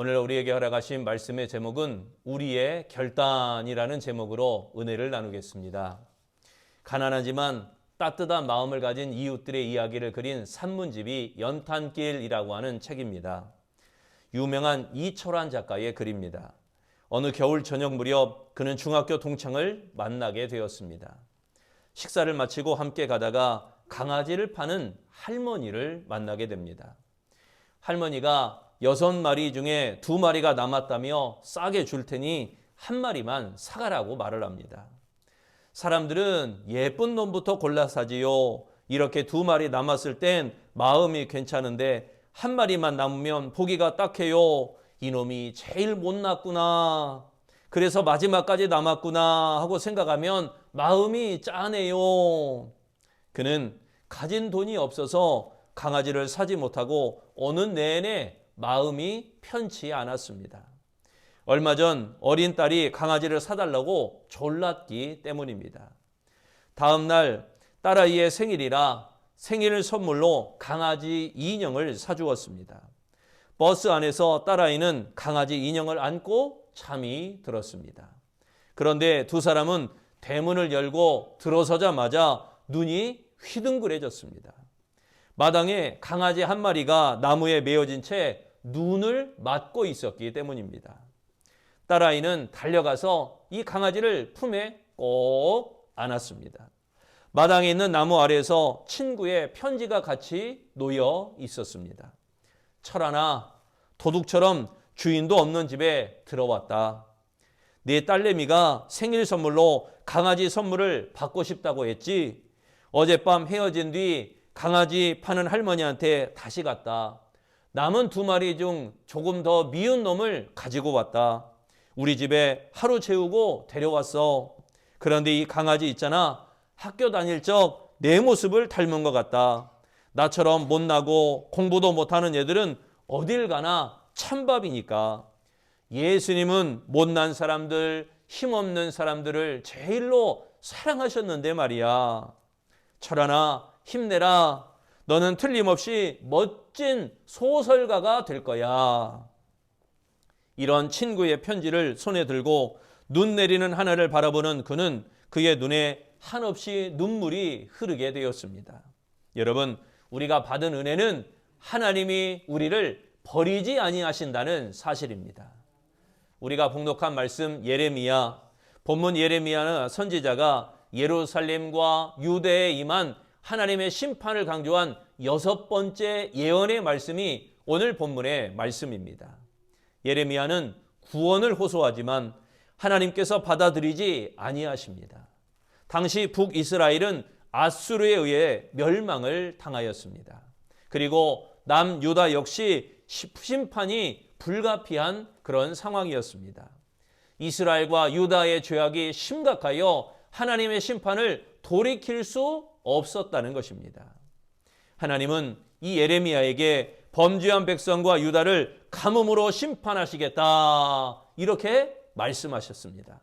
오늘 우리에게 허락하신 말씀의 제목은 우리의 결단이라는 제목으로 은혜를 나누겠습니다. 가난하지만 따뜻한 마음을 가진 이웃들의 이야기를 그린 산문집이 연탄길이라고 하는 책입니다. 유명한 이철환 작가의 글입니다. 어느 겨울 저녁 무렵 그는 중학교 동창을 만나게 되었습니다. 식사를 마치고 함께 가다가 강아지를 파는 할머니를 만나게 됩니다. 할머니가 여섯 마리 중에 두 마리가 남았다며 싸게 줄 테니 한 마리만 사가라고 말을 합니다. 사람들은 예쁜 놈부터 골라 사지요. 이렇게 두 마리 남았을 땐 마음이 괜찮은데 한 마리만 남으면 보기가 딱해요. 이놈이 제일 못났구나. 그래서 마지막까지 남았구나 하고 생각하면 마음이 짠해요. 그는 가진 돈이 없어서 강아지를 사지 못하고 오는 내내 마음이 편치 않았습니다. 얼마 전 어린 딸이 강아지를 사달라고 졸랐기 때문입니다. 다음 날 딸아이의 생일이라 생일 선물로 강아지 인형을 사주었습니다. 버스 안에서 딸아이는 강아지 인형을 안고 잠이 들었습니다. 그런데 두 사람은 대문을 열고 들어서자마자 눈이 휘둥그레졌습니다. 마당에 강아지 한 마리가 나무에 메어진 채 눈을 맞고 있었기 때문입니다. 딸아이는 달려가서 이 강아지를 품에 꼭 안았습니다. 마당에 있는 나무 아래에서 친구의 편지가 같이 놓여 있었습니다. 철하나 도둑처럼 주인도 없는 집에 들어왔다. 네 딸내미가 생일 선물로 강아지 선물을 받고 싶다고 했지. 어젯밤 헤어진 뒤 강아지 파는 할머니한테 다시 갔다. 남은 두 마리 중 조금 더 미운 놈을 가지고 왔다. 우리 집에 하루 재우고 데려왔어. 그런데 이 강아지 있잖아. 학교 다닐 적 내 모습을 닮은 것 같다. 나처럼 못나고 공부도 못하는 애들은 어딜 가나 찬밥이니까. 예수님은 못난 사람들, 힘없는 사람들을 제일로 사랑하셨는데 말이야. 철하나 힘내라. 너는 틀림없이 멋진 소설가가 될 거야. 이런 친구의 편지를 손에 들고 눈 내리는 하늘을 바라보는 그는 그의 눈에 한없이 눈물이 흐르게 되었습니다. 여러분, 우리가 받은 은혜는 하나님이 우리를 버리지 아니하신다는 사실입니다. 우리가 봉독한 말씀 예레미야 본문 예레미야는 선지자가 예루살렘과 유대에 임한 하나님의 심판을 강조한 여섯 번째 예언의 말씀이 오늘 본문의 말씀입니다. 예레미야는 구원을 호소하지만 하나님께서 받아들이지 아니하십니다. 당시 북이스라엘은 아수르에 의해 멸망을 당하였습니다. 그리고 남유다 역시 심판이 불가피한 그런 상황이었습니다. 이스라엘과 유다의 죄악이 심각하여 하나님의 심판을 돌이킬 수 없었다는 것입니다. 하나님은 이 예레미야에게 범죄한 백성과 유다를 가뭄으로 심판하시겠다. 이렇게 말씀하셨습니다.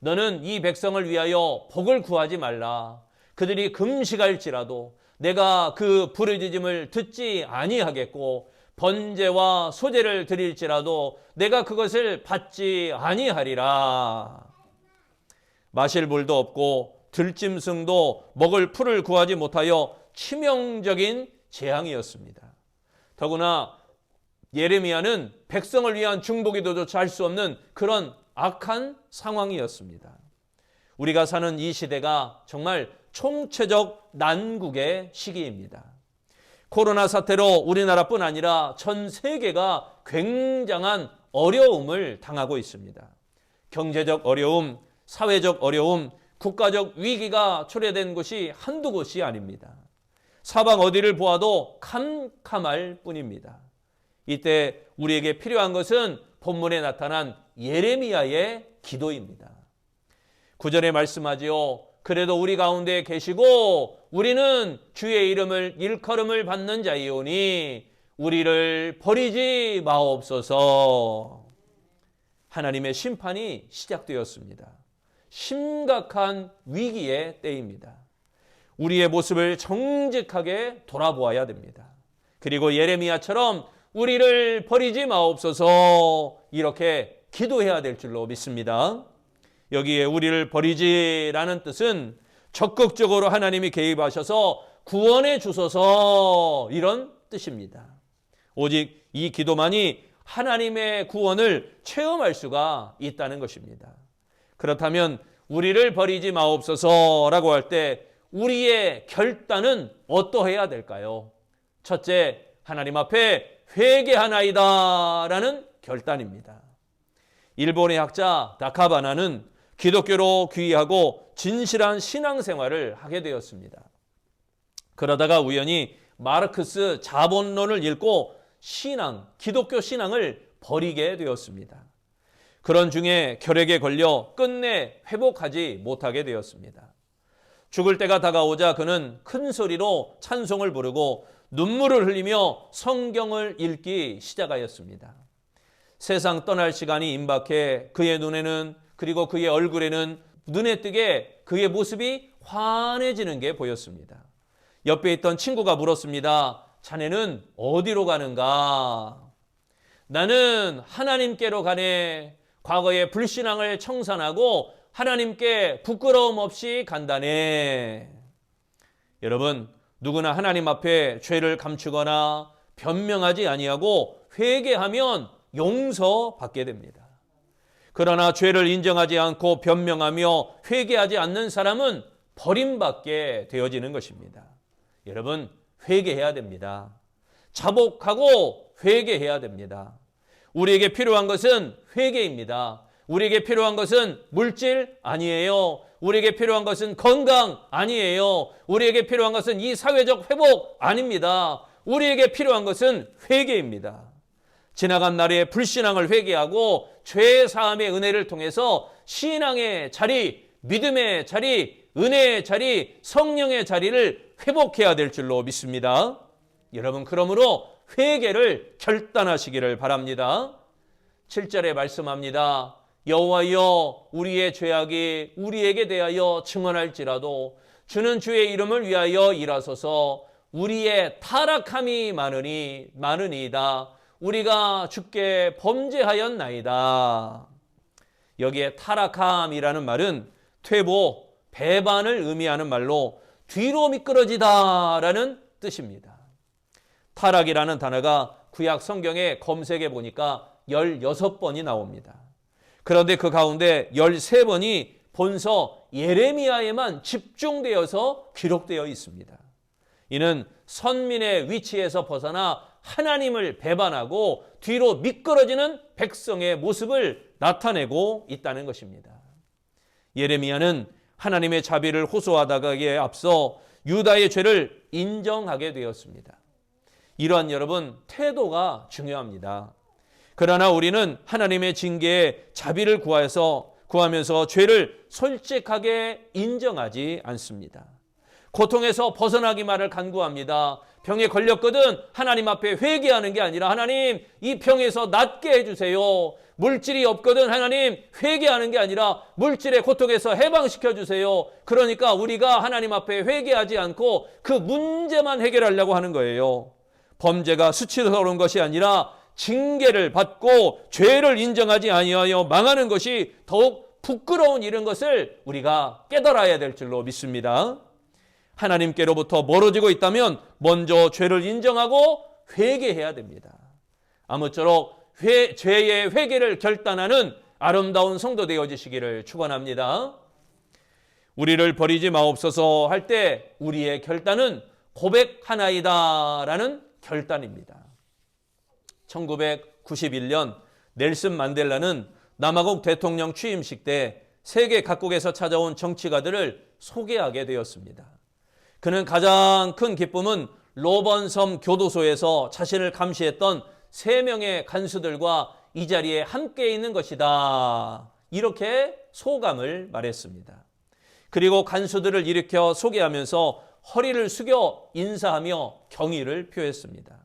너는 이 백성을 위하여 복을 구하지 말라. 그들이 금식할지라도 내가 그 부르짖음을 듣지 아니하겠고 번제와 소제를 드릴지라도 내가 그것을 받지 아니하리라. 마실 물도 없고 들짐승도 먹을 풀을 구하지 못하여 치명적인 재앙이었습니다. 더구나 예레미야는 백성을 위한 중보기도조차 할 수 없는 그런 악한 상황이었습니다. 우리가 사는 이 시대가 정말 총체적 난국의 시기입니다. 코로나 사태로 우리나라뿐 아니라 전 세계가 굉장한 어려움을 당하고 있습니다. 경제적 어려움, 사회적 어려움, 국가적 위기가 초래된 곳이 한두 곳이 아닙니다. 사방 어디를 보아도 캄캄할 뿐입니다. 이때 우리에게 필요한 것은 본문에 나타난 예레미야의 기도입니다. 구절에 말씀하지요. 그래도 우리 가운데 계시고 우리는 주의 이름을 일컬음을 받는 자이오니 우리를 버리지 마옵소서. 하나님의 심판이 시작되었습니다. 심각한 위기의 때입니다. 우리의 모습을 정직하게 돌아보아야 됩니다. 그리고 예레미야처럼 우리를 버리지 마옵소서 이렇게 기도해야 될 줄로 믿습니다. 여기에 우리를 버리지라는 뜻은 적극적으로 하나님이 개입하셔서 구원해 주소서 이런 뜻입니다. 오직 이 기도만이 하나님의 구원을 체험할 수가 있다는 것입니다. 그렇다면 우리를 버리지 마옵소서라고 할 때 우리의 결단은 어떠해야 될까요? 첫째, 하나님 앞에 회개하나이다라는 결단입니다. 일본의 학자 다카바나는 기독교로 귀의하고 진실한 신앙생활을 하게 되었습니다. 그러다가 우연히 마르크스 자본론을 읽고 신앙, 기독교 신앙을 버리게 되었습니다. 그런 중에 결핵에 걸려 끝내 회복하지 못하게 되었습니다. 죽을 때가 다가오자 그는 큰 소리로 찬송을 부르고 눈물을 흘리며 성경을 읽기 시작하였습니다. 세상 떠날 시간이 임박해 그의 눈에는 그리고 그의 얼굴에는 눈에 띄게 그의 모습이 환해지는 게 보였습니다. 옆에 있던 친구가 물었습니다. 자네는 어디로 가는가? 나는 하나님께로 가네. 과거의 불신앙을 청산하고 하나님께 부끄러움 없이 간다네. 여러분, 누구나 하나님 앞에 죄를 감추거나 변명하지 아니하고 회개하면 용서받게 됩니다. 그러나 죄를 인정하지 않고 변명하며 회개하지 않는 사람은 버림받게 되어지는 것입니다. 여러분, 회개해야 됩니다. 자복하고 회개해야 됩니다. 우리에게 필요한 것은 회개입니다. 우리에게 필요한 것은 물질 아니에요. 우리에게 필요한 것은 건강 아니에요. 우리에게 필요한 것은 이 사회적 회복 아닙니다. 우리에게 필요한 것은 회개입니다. 지나간 날의 불신앙을 회개하고 죄 사함의 은혜를 통해서 신앙의 자리, 믿음의 자리, 은혜의 자리, 성령의 자리를 회복해야 될 줄로 믿습니다. 여러분 그러므로 회개를 결단하시기를 바랍니다. 7절에 말씀합니다. 여호와여 우리의 죄악이 우리에게 대하여 증언할지라도 주는 주의 이름을 위하여 일하소서 우리의 타락함이 많으니 많으니이다. 우리가 주께 범죄하였나이다. 여기에 타락함이라는 말은 퇴보, 배반을 의미하는 말로 뒤로 미끄러지다라는 뜻입니다. 타락이라는 단어가 구약 성경에 검색해 보니까 16번이 나옵니다. 그런데 그 가운데 13번이 본서 예레미야에만 집중되어서 기록되어 있습니다. 이는 선민의 위치에서 벗어나 하나님을 배반하고 뒤로 미끄러지는 백성의 모습을 나타내고 있다는 것입니다. 예레미야는 하나님의 자비를 호소하다가에 앞서 유다의 죄를 인정하게 되었습니다. 이러한 여러분 태도가 중요합니다. 그러나 우리는 하나님의 징계에 자비를 구하여서 구하면서 죄를 솔직하게 인정하지 않습니다. 고통에서 벗어나기만을 간구합니다. 병에 걸렸거든 하나님 앞에 회개하는 게 아니라 하나님 이 병에서 낫게 해주세요. 물질이 없거든 하나님 회개하는 게 아니라 물질의 고통에서 해방시켜 주세요. 그러니까 우리가 하나님 앞에 회개하지 않고 그 문제만 해결하려고 하는 거예요. 범죄가 수치스러운 것이 아니라 징계를 받고 죄를 인정하지 아니하여 망하는 것이 더욱 부끄러운 일인 것을 우리가 깨달아야 될 줄로 믿습니다. 하나님께로부터 멀어지고 있다면 먼저 죄를 인정하고 회개해야 됩니다. 아무쪼록 회, 죄의 회개를 결단하는 아름다운 성도 되어지시기를 축원합니다. 우리를 버리지 마옵소서 할 때 우리의 결단은 고백하나이다라는 결단입니다. 1991년 넬슨 만델라는 남아공 대통령 취임식 때 세계 각국에서 찾아온 정치가들을 소개하게 되었습니다. 그는 가장 큰 기쁨은 로번섬 교도소에서 자신을 감시했던 세 명의 간수들과 이 자리에 함께 있는 것이다. 이렇게 소감을 말했습니다. 그리고 간수들을 일으켜 소개하면서 허리를 숙여 인사하며 경의를 표했습니다.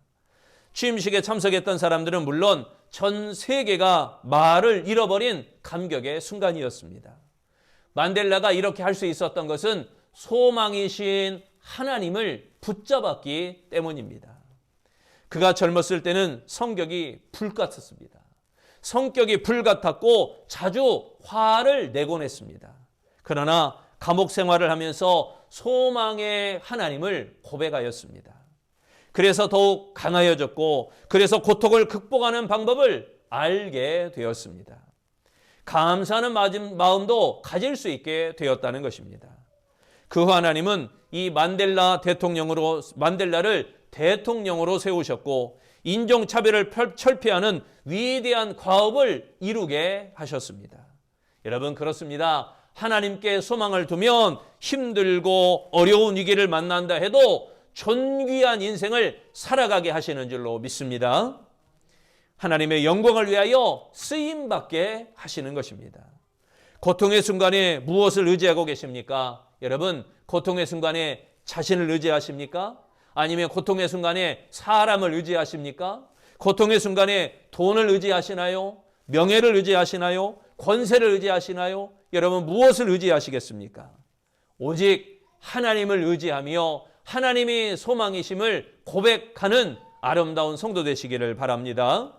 취임식에 참석했던 사람들은 물론 전 세계가 말을 잃어버린 감격의 순간이었습니다. 만델라가 이렇게 할 수 있었던 것은 소망이신 하나님을 붙잡았기 때문입니다. 그가 젊었을 때는 성격이 불 같았습니다. 성격이 불 같았고 자주 화를 내곤 했습니다. 그러나 감옥 생활을 하면서 소망의 하나님을 고백하였습니다. 그래서 더욱 강하여졌고 그래서 고통을 극복하는 방법을 알게 되었습니다. 감사하는 마음도 가질 수 있게 되었다는 것입니다. 그후 하나님은 이 만델라 대통령으로 만델라를 대통령으로 세우셨고 인종 차별을 철폐하는 위대한 과업을 이루게 하셨습니다. 여러분 그렇습니다. 하나님께 소망을 두면 힘들고 어려운 위기를 만난다 해도 존귀한 인생을 살아가게 하시는 줄로 믿습니다. 하나님의 영광을 위하여 쓰임 받게 하시는 것입니다. 고통의 순간에 무엇을 의지하고 계십니까? 여러분, 고통의 순간에 자신을 의지하십니까? 아니면 고통의 순간에 사람을 의지하십니까? 고통의 순간에 돈을 의지하시나요? 명예를 의지하시나요? 권세를 의지하시나요? 여러분 무엇을 의지하시겠습니까? 오직 하나님을 의지하며 하나님이 소망이심을 고백하는 아름다운 성도 되시기를 바랍니다.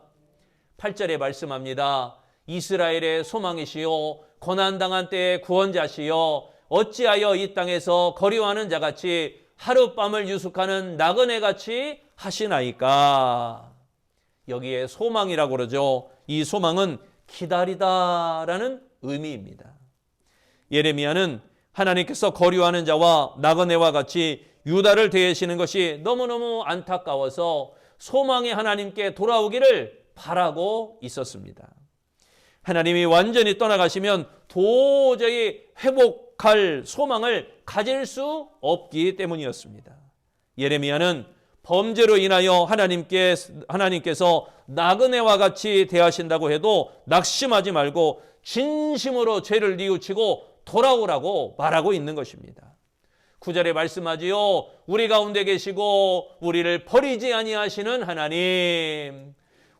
8절에 말씀합니다. 이스라엘의 소망이시요 고난당한 때의 구원자시요 어찌하여 이 땅에서 거리와는 자같이 하룻밤을 유숙하는 나그네 같이 하시나이까. 여기에 소망이라고 그러죠. 이 소망은 기다리다라는 의미입니다. 예레미야는 하나님께서 거류하는 자와 나그네와 같이 유다를 대하시는 것이 너무너무 안타까워서 소망의 하나님께 돌아오기를 바라고 있었습니다. 하나님이 완전히 떠나가시면 도저히 회복할 소망을 가질 수 없기 때문이었습니다. 예레미야는 범죄로 인하여 하나님께 하나님께서 나그네와 같이 대하신다고 해도 낙심하지 말고 진심으로 죄를 뉘우치고 돌아오라고 말하고 있는 것입니다. 구절에 말씀하지요. 우리 가운데 계시고 우리를 버리지 아니하시는 하나님.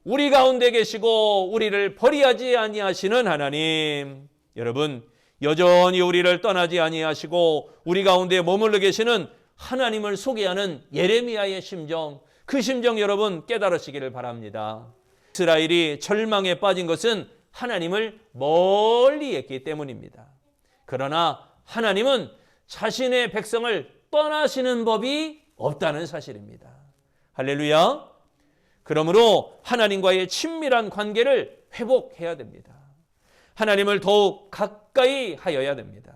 우리 가운데 계시고 우리를 버리하지 아니하시는 하나님. 여러분, 여전히 우리를 떠나지 아니하시고 우리 가운데 머물러 계시는 하나님을 소개하는 예레미야의 심정, 그 심정 여러분 깨달으시기를 바랍니다. 이스라엘이 절망에 빠진 것은 하나님을 멀리 했기 때문입니다. 그러나 하나님은 자신의 백성을 떠나시는 법이 없다는 사실입니다. 할렐루야. 그러므로 하나님과의 친밀한 관계를 회복해야 됩니다. 하나님을 더욱 가까이 하여야 됩니다.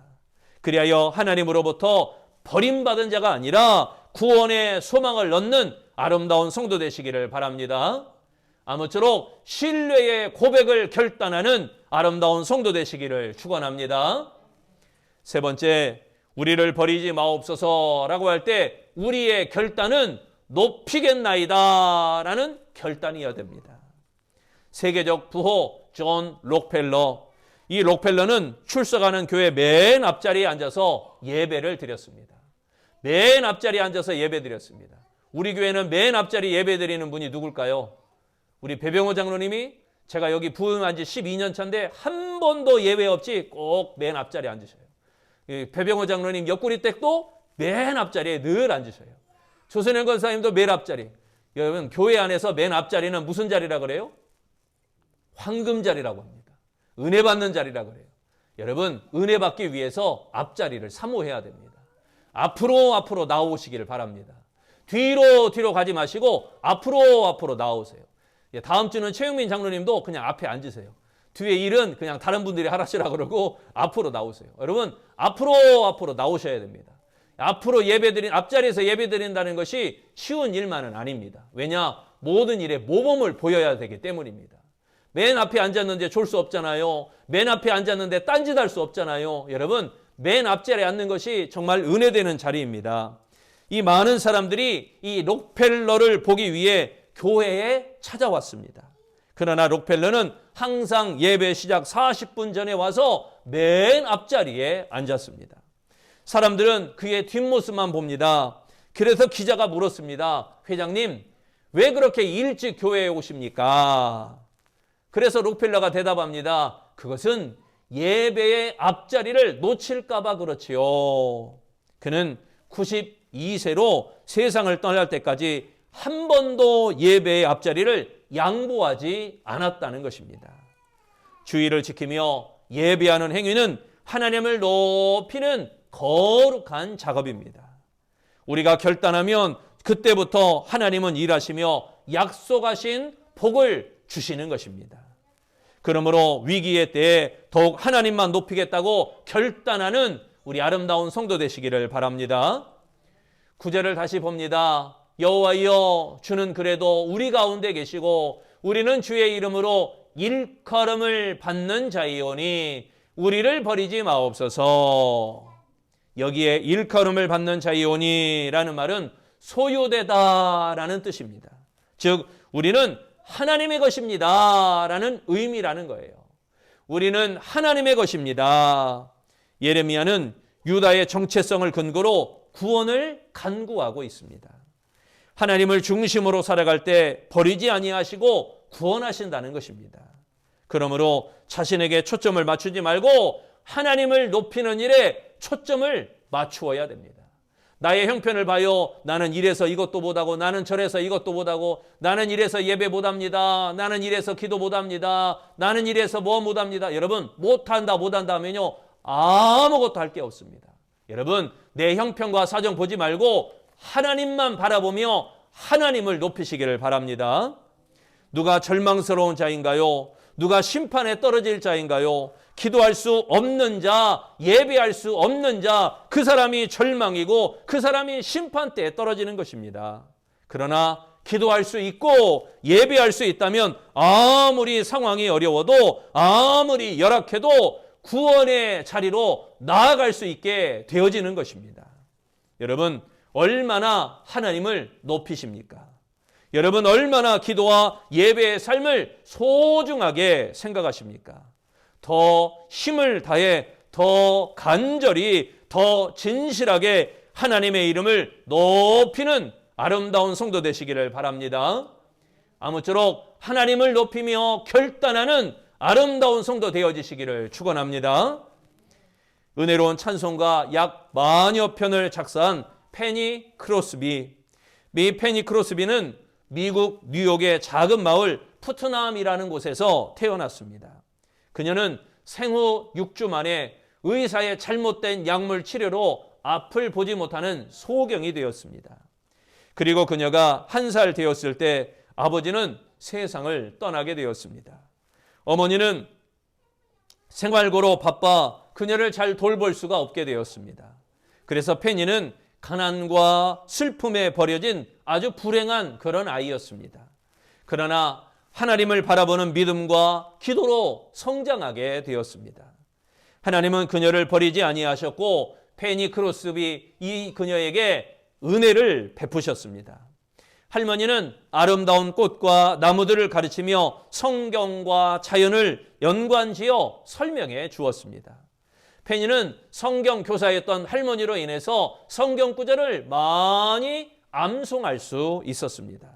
그리하여 하나님으로부터 버림받은 자가 아니라 구원의 소망을 넣는 아름다운 성도 되시기를 바랍니다. 아무쪼록 신뢰의 고백을 결단하는 아름다운 성도 되시기를 축원합니다. 세 번째, 우리를 버리지 마옵소서라고 할 때 우리의 결단은 높이겠나이다 라는 결단이어야 됩니다. 세계적 부호 존 록펠러 이 록펠러는 출석하는 교회 맨 앞자리에 앉아서 예배를 드렸습니다. 맨 앞자리에 앉아서 예배 드렸습니다. 우리 교회는 맨 앞자리 예배 드리는 분이 누굴까요? 우리 배병호 장로님이 제가 여기 부흥한 지 12년 차인데 한 번도 예배 없이 꼭 맨 앞자리에 앉으셔요. 배병호 장로님 옆구리 댁도 맨 앞자리에 늘 앉으셔요. 조선현 권사님도 맨 앞자리. 여러분 교회 안에서 맨 앞자리는 무슨 자리라 그래요? 황금 자리라고 합니다. 은혜 받는 자리라 그래요. 여러분, 은혜 받기 위해서 앞자리를 사모해야 됩니다. 앞으로 앞으로 나오시기를 바랍니다. 뒤로 뒤로 가지 마시고 앞으로 앞으로 나오세요. 예, 다음 주는 최영민 장로님도 그냥 앞에 앉으세요. 뒤에 일은 그냥 다른 분들이 하시라 그러고 앞으로 나오세요. 여러분, 앞으로 앞으로 나오셔야 됩니다. 앞으로 예배드린 앞자리에서 예배드린다는 것이 쉬운 일만은 아닙니다. 왜냐? 모든 일에 모범을 보여야 되기 때문입니다. 맨 앞에 앉았는데 졸 수 없잖아요. 맨 앞에 앉았는데 딴짓할 수 없잖아요. 여러분, 맨 앞자리에 앉는 것이 정말 은혜되는 자리입니다. 이 많은 사람들이 이 록펠러를 보기 위해 교회에 찾아왔습니다. 그러나 록펠러는 항상 예배 시작 40분 전에 와서 맨 앞자리에 앉았습니다. 사람들은 그의 뒷모습만 봅니다. 그래서 기자가 물었습니다. 회장님, 왜 그렇게 일찍 교회에 오십니까? 그래서 록펠러가 대답합니다. 그것은 예배의 앞자리를 놓칠까봐 그렇지요. 그는 92세로 세상을 떠날 때까지 한 번도 예배의 앞자리를 양보하지 않았다는 것입니다. 주의를 지키며 예배하는 행위는 하나님을 높이는 거룩한 작업입니다. 우리가 결단하면 그때부터 하나님은 일하시며 약속하신 복을 주시는 것입니다. 그러므로 위기의 때에 더욱 하나님만 높이겠다고 결단하는 우리 아름다운 성도 되시기를 바랍니다. 구절을 다시 봅니다. 여호와여 주는 그래도 우리 가운데 계시고 우리는 주의 이름으로 일컬음을 받는 자이오니 우리를 버리지 마옵소서. 여기에 일컬음을 받는 자이오니라는 말은 소유되다라는 뜻입니다. 즉 우리는 하나님의 것입니다라는 의미라는 거예요. 우리는 하나님의 것입니다. 예레미야는 유다의 정체성을 근거로 구원을 간구하고 있습니다. 하나님을 중심으로 살아갈 때 버리지 아니하시고 구원하신다는 것입니다. 그러므로 자신에게 초점을 맞추지 말고 하나님을 높이는 일에 초점을 맞추어야 됩니다. 나의 형편을 봐요. 나는 이래서 이것도 못하고 나는 저래서 이것도 못하고 나는 이래서 예배 못합니다. 나는 이래서 기도 못합니다. 나는 이래서 뭐 못합니다. 여러분 못한다 못한다 하면요 아무것도 할 게 없습니다. 여러분 내 형편과 사정 보지 말고 하나님만 바라보며 하나님을 높이시기를 바랍니다. 누가 절망스러운 자인가요? 누가 심판에 떨어질 자인가요? 기도할 수 없는 자, 예배할 수 없는 자, 그 사람이 절망이고 그 사람이 심판대에 떨어지는 것입니다. 그러나 기도할 수 있고 예배할 수 있다면 아무리 상황이 어려워도 아무리 열악해도 구원의 자리로 나아갈 수 있게 되어지는 것입니다. 여러분, 얼마나 하나님을 높이십니까? 여러분, 얼마나 기도와 예배의 삶을 소중하게 생각하십니까? 더 힘을 다해 더 간절히 더 진실하게 하나님의 이름을 높이는 아름다운 성도 되시기를 바랍니다. 아무쪼록 하나님을 높이며 결단하는 아름다운 성도 되어지시기를 축원합니다. 은혜로운 찬송가 약 만여 편을 작사한 페니 크로스비. 미 페니 크로스비는 미국 뉴욕의 작은 마을 푸트남이라는 곳에서 태어났습니다. 그녀는 생후 6주 만에 의사의 잘못된 약물 치료로 앞을 보지 못하는 소경이 되었습니다. 그리고 그녀가 한 살 되었을 때 아버지는 세상을 떠나게 되었습니다. 어머니는 생활고로 바빠 그녀를 잘 돌볼 수가 없게 되었습니다. 그래서 페니는 가난과 슬픔에 버려진 아주 불행한 그런 아이였습니다. 그러나 하나님을 바라보는 믿음과 기도로 성장하게 되었습니다. 하나님은 그녀를 버리지 아니하셨고 페니 크로스비 이 그녀에게 은혜를 베푸셨습니다. 할머니는 아름다운 꽃과 나무들을 가르치며 성경과 자연을 연관지어 설명해 주었습니다. 페니는 성경 교사였던 할머니로 인해서 성경 구절을 많이 암송할 수 있었습니다.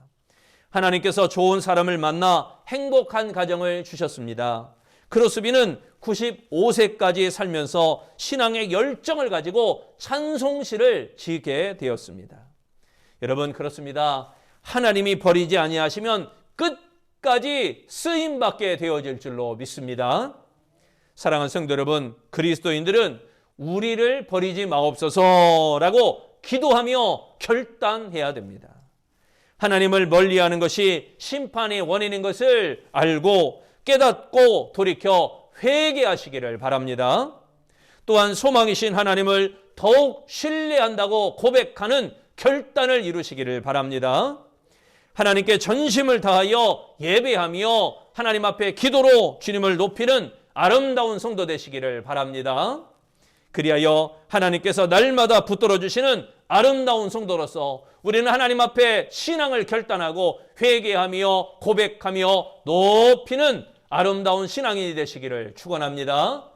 하나님께서 좋은 사람을 만나 행복한 가정을 주셨습니다. 크로스비는 95세까지 살면서 신앙의 열정을 가지고 찬송시를 지게 되었습니다. 여러분 그렇습니다. 하나님이 버리지 아니하시면 끝까지 쓰임 받게 되어질 줄로 믿습니다. 사랑하는 성도 여러분, 그리스도인들은 우리를 버리지 마옵소서라고 기도하며 결단해야 됩니다. 하나님을 멀리하는 것이 심판의 원인인 것을 알고 깨닫고 돌이켜 회개하시기를 바랍니다. 또한 소망이신 하나님을 더욱 신뢰한다고 고백하는 결단을 이루시기를 바랍니다. 하나님께 전심을 다하여 예배하며 하나님 앞에 기도로 주님을 높이는 아름다운 성도 되시기를 바랍니다. 그리하여 하나님께서 날마다 붙들어 주시는 아름다운 성도로서 우리는 하나님 앞에 신앙을 결단하고 회개하며 고백하며 높이는 아름다운 신앙인이 되시기를 축원합니다.